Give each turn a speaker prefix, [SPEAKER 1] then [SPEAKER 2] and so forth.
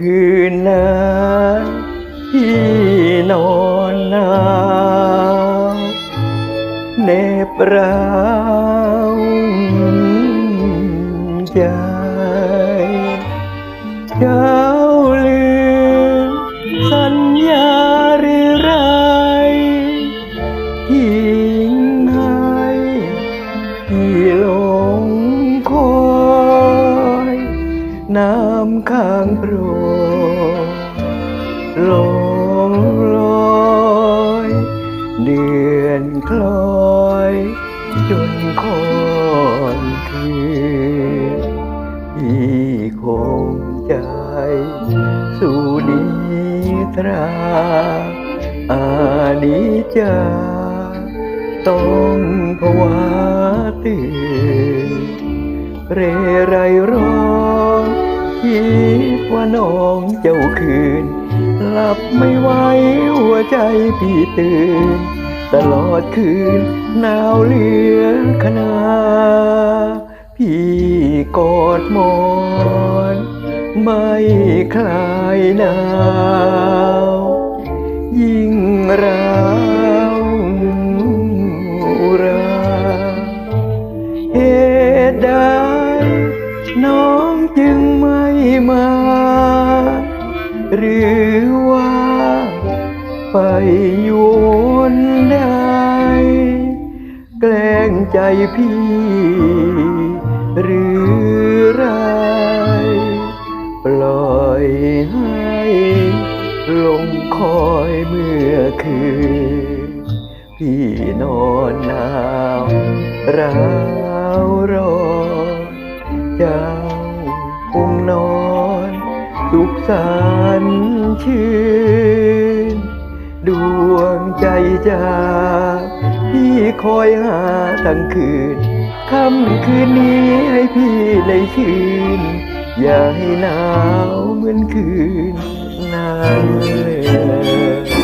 [SPEAKER 1] คืนนั้นพี่นอนหนาวเนบราวใจ น้ำข้างโปรยลงลอยเดือนคล้อยจนคอนคืนพี่คงใจ สู่นิทราอานิจจาต้องภาวะตื่นเรไรร้อง คิดว่าน้องเจ้าคืน หลับไม่ไหวหัวใจพี่ตื่น ตลอดคืนหนาวเหลือขนาพี่กอดหมอน ไม่คลายหนาว ยิ่งราวราเหตุใดน้องจึงม่ มา หรือว่าไปโยนได้ แกล้งใจพี่ หรือไร ปล่อยให้ลงคอยเมื่อคืน พี่นอนหนาวร้าวรอนเจ้า สุขสันต์ชื่น ดวงใจจากพี่คอยหาทั้งคืนค่ำคืนนี้ให้พี่ได้ชื่น อย่าให้หนาวเหมือนคืนนั้นเลย